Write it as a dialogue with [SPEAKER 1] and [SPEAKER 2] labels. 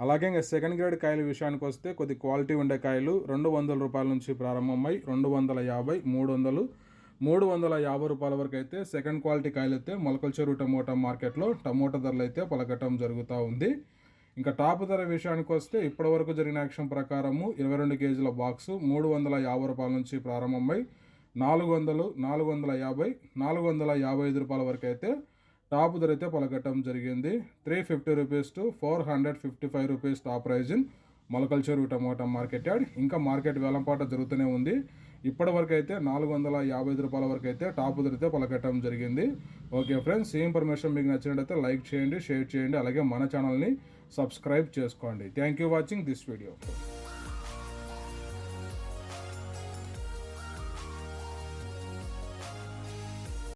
[SPEAKER 1] అలాగే ఇంకా second grade కాయల విషయానికి వస్తే కొద్ది క్వాలిటీ ఉండే కాయలు రెండు వందల రూపాయల నుంచి ప్రారంభమై రెండు వందల యాభై మూడు వందలు మూడు వందల యాభై రూపాయల వరకు అయితే సెకండ్ క్వాలిటీ కాయలు అయితే మొలకల చెరువు టమోటా మార్కెట్లో టమోటా ధరలు అయితే పలకటం జరుగుతూ ఉంది. ఇంకా టాప్ ధర విషయానికి వస్తే ఇప్పటి వరకు జరిగిన యాక్షన్ ప్రకారము ఇరవై రెండు కేజీల బాక్సు మూడు వందల యాభై రూపాయల నుంచి ప్రారంభమై నాలుగు వందలు నాలుగు వందల యాభై నాలుగు వందల యాభై ఐదు రూపాయల వరకు అయితే టాప్ ధర అయితే పలకట్టడం జరిగింది. Three fifty rupees to four hundred fifty five rupees top price in Molakalacheruvu tomato market yard. ఇంకా మార్కెట్ వేలంపాట జరుగుతూనే ఉంది. ఇప్పటి వరకు అయితే నాలుగు వందల యాభై ఐదు రూపాయల వరకు అయితే టాప్ ధర పలకట్టడం జరిగింది. ఓకే ఫ్రెండ్స్ ఈ ఇన్ఫర్మేషన్ మీకు నచ్చినట్టయితే లైక్ చేయండి షేర్ చేయండి అలాగే మన ఛానల్ని సబ్స్క్రైబ్ చేసుకోండి. Thank you watching this video.